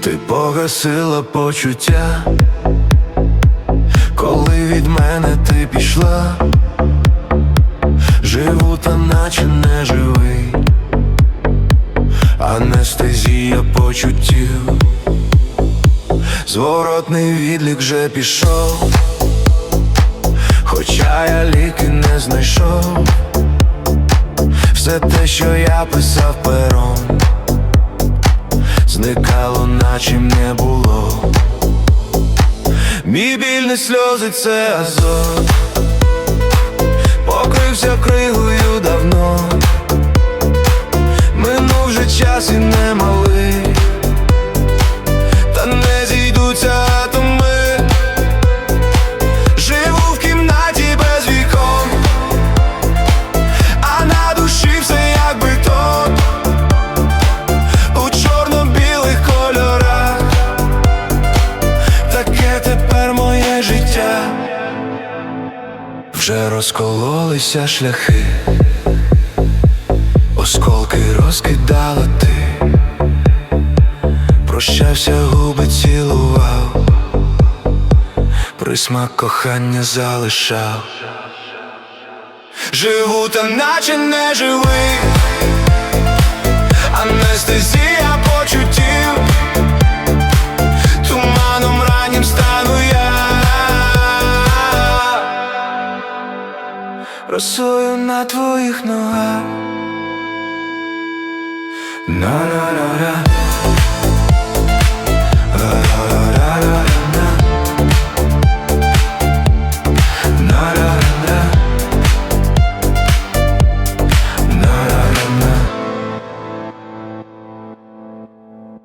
Ти погасила почуття, коли від мене ти пішла, живу та наче не живий, анестезія почуттів, зворотний відлік вже пішов, хоча я ліки не знайшов, все те, що я писав пером зникало, наче не було. Мій біль не сльози, це азот, покрився кригою вже розкололися шляхи, осколки розкидала ти, прощався, губи цілував, присмак кохання залишав. Живу та наче не живий Росою на твоїх ногах. На-на-на-на